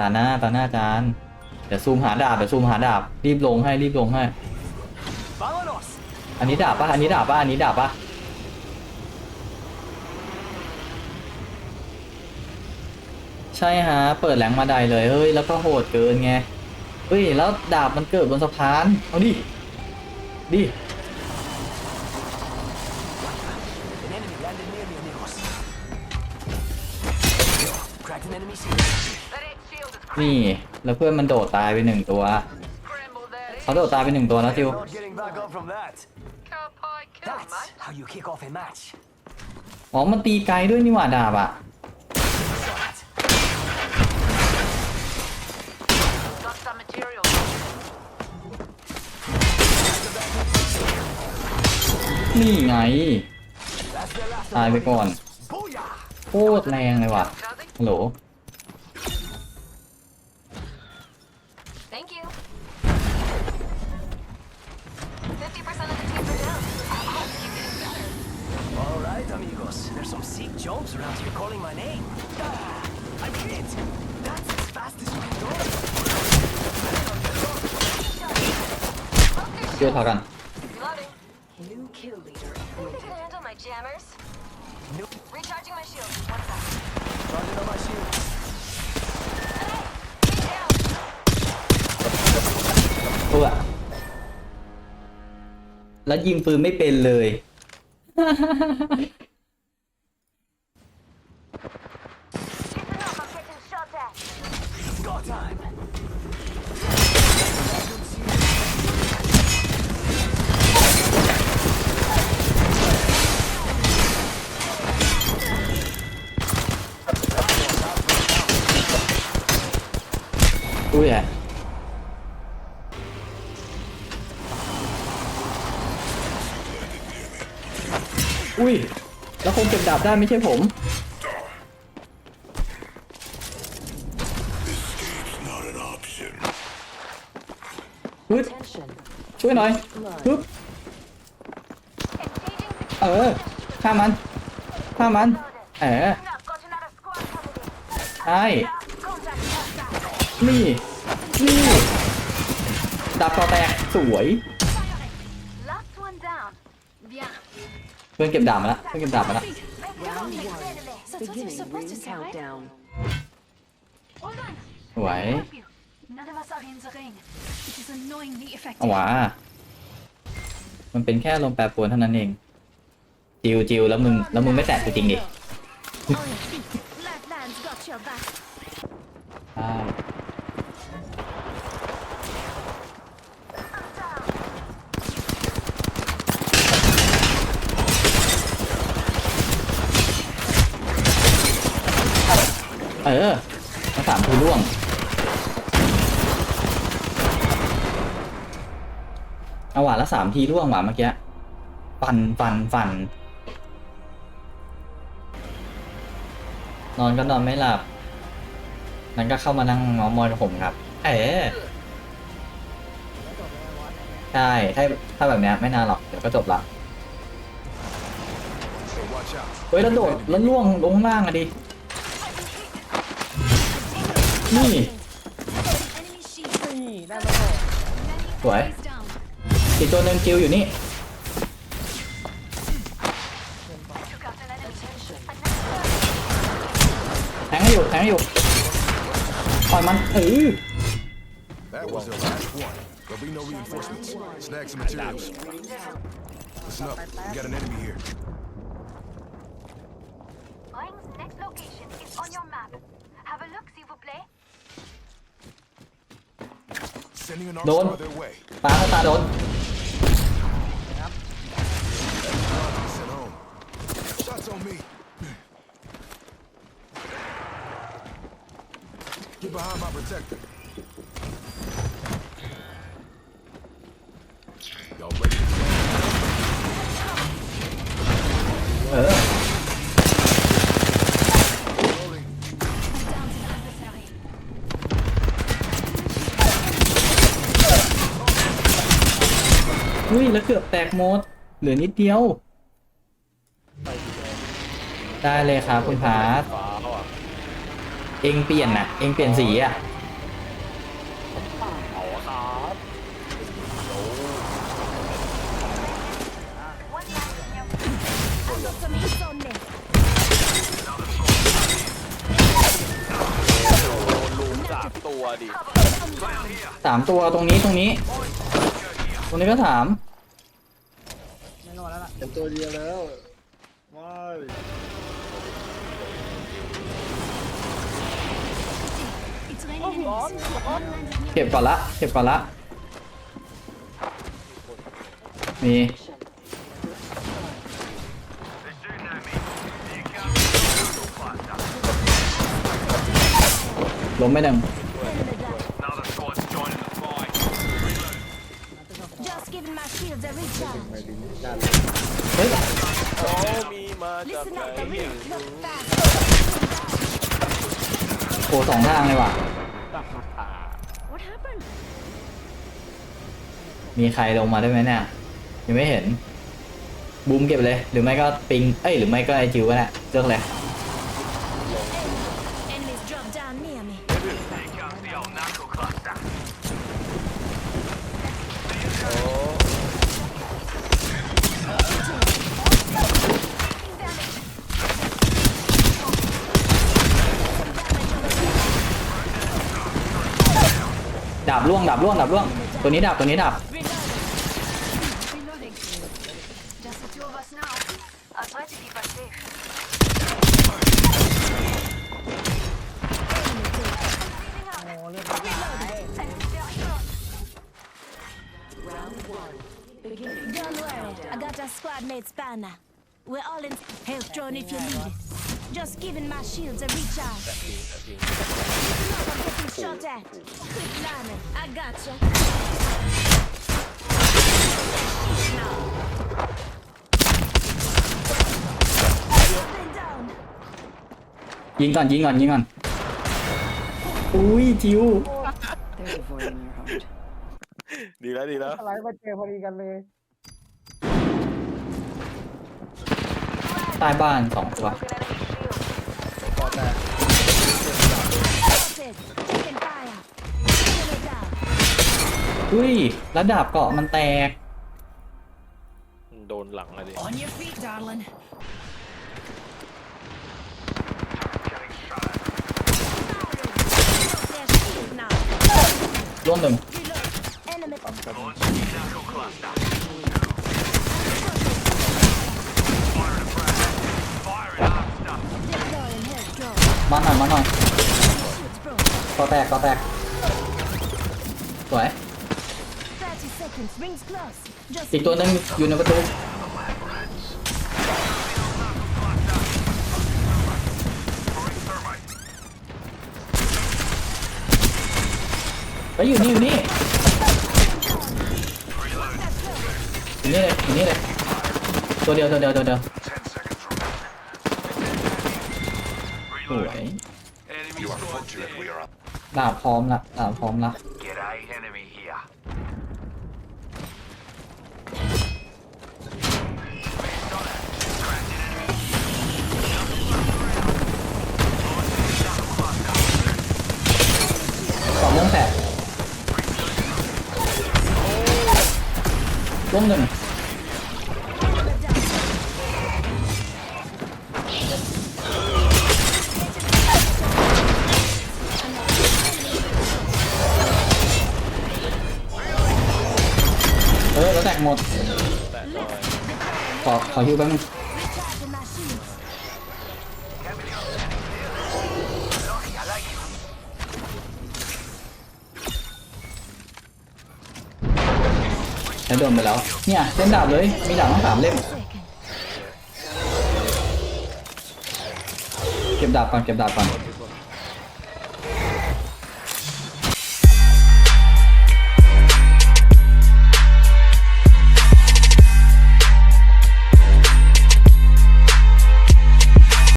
ตาหน้าตาหน้าจานเดี๋ยวซูมหาดาบเดี๋ยวซูมหาดาบรีบลงให้รีบลงให้ Vámonos. อันนี้ดาบปะอันนี้ดาบปะอันนี้ดาบปะใช่ฮะเปิดแหลงมาไดเลยเฮ้ยแล้วก็โหดเกินไงเฮ้ยแล้วดาบมันเกิดบนสะพานเอาดิดิ นี่ แล้วเพื่อนมันโดดตายไปหนึ่งตัว scrambled that เขาโดดตายไปหนึ่งตัวแล้วจิว Not getting back up from that. Cow pie kill, That's mate. how you kick off a match. อ๋อ มันตีไกลด้วยนี่หว่าดาบอะ Shot. Got some material. นี่ไง That's the last ตาย of ไป my ก่อน amigos. Booyah! โคตรแรงเลยว่ะ Cuzzy? ฮัลโหล Thank you. 50% of the teams are down. Keep getting better. All right, amigos. There's some sick jumps around here calling my name. Ah, I'm hit. That's as fast as you can go. เชื่อทอกัน Reloading. New kill leader Can appointed. you handle my jammers? Nope. Recharging my shield. One sec. Charging on my shield. Hey, down. เพื่อแล้วยิงปืนไม่เป็นเลย Keep it up. I'm getting shot at. Go time. อุ้ย แล้วคงเก็บดาบได้ไม่ใช่ผมฮึช่วยหน่อยฮึบเออฆ่ามันฆ่ามันเออใช่นี่ นี่ ดาบต่อแตกสวย เพื่อนเก็บดาบมาแล้วเพื่อนเก็บดาบมาแล้ว Round one. Beginning ring countdown. Hold on. สวย Help you. None of us are in the ring. It is annoyingly เอา effective. วะมันเป็นแค่ลมแปรปรวนเท่านั้นเอง จิวจิวแล้วมึงแล้วมึงไม่แตะกูจริงดิ On your feet. Lifelines got your back. ออมาสามทีร่วงเอาหวานละสามทีร่วงหวานเมื่อกี้ฟันฟันฟัน นอนก็นอนไม่หลับ นั้นก็เข้ามานั่งมอมอยผมครับ เอ๋ใช่ ถ้าถ้าแบบเนี้ยไม่นานหรอก เดี๋ยวก็จบละเฮ้ยแล้วโดดแล้วล่วงลงข้างล่างอะดิ นี่ Enemy shield. สวย Face down. อีกตัวหนึ่งจิวอยู่นี่ Took out an enemy. แทงให้อยู่ แทงให้อยู่ปล่อยมันเออ That was the last one. There'll be no reinforcements. Snag some materials. Listen up. We got an enemy here. Ring's next location is on your map. Sending an Đồn. Armstar their way. ปลาสตาร์โดน Sent home. Shots on me. อุ้ยแล้วเกือบแตกหมดเหลือนิดเดียว ได้เลยครับคุณพาร์ทเองเปลี่ยนน่ะ เองเปลี่ยนสีอะ เอาครับโดนลุมสามตัวดิสามตัวตรงนี้ตรงนี้ ตรงนี้ก็ถามเป็นตัวเดียวแล้วไม่ It's raining enemies. One landed near เก็บก่อนละ เก็บก่อนละ มีล้มไม่หนึ่ง shields a recharge. ไม่ดินด้านเฮ้ยโอ้มีมาจาก Listen ไหน up, the ไม่ ring. รู้ Look fast. โอ้สองทางเลยว่ะ What happened? มีใครลงมาได้ไหมเนี่ยยังไม่เห็นบูมเก็บเลย หรือไม่ก็ปิงเอ้ยหรือไม่ก็ไอจิวก็ได้เลือกเลยาบล่วงดาบล่วงดาบล่วง ตัวนี้ดาบตัวนี้ดาบ Reloading. Just the two of us now. I'll try to keep us safe. Enemy there. Don't worry. I got a squad mate spanner. We're all in health drone if you need it. Just giving my shields a recharge. Look, I'm getting shot at. Quick lineman. I gotcha. Been down. ยิงก่อนยิงก่อนยิงก่อน อุ้ยจิว There's a void in your heart. ดีแล้วดีแล้วอะไรมาเจอพอดีกันเลย ใต้บ้านสองตัวพ Spotted. Taking fire. Enemy down. อุ้ยแล้วดาบเกาะมันแตก โดนหลังอะดิ On your feet, darling. Their shield now. ร่วงหนึ่ง Enemy. Deploying health drone. มาหน่อยมาหน่อย Shields broke. เกาะแตกเกาะแตกสวย30 seconds. Rings close. Just อีกตัวหนึ่งอยู่ในประตูไปอยู่นี่อยู่นี่อยู่นี่เลยอยู่นี่เลยตัวเดียวตัวเดียวตัวเดียวสวย ดาบพร้อมละดาบพร้อมละสองม่วงแตกร่มหนึ่ง หมดแต่หน่อยขอขอฮิวแป๊บนึงแล้วโดนไปแล้ว เนี่ยเล่นดาบเลย มีดาบทั้งสามเล่ม เก็บดาบก่อน เก็บดาบก่อน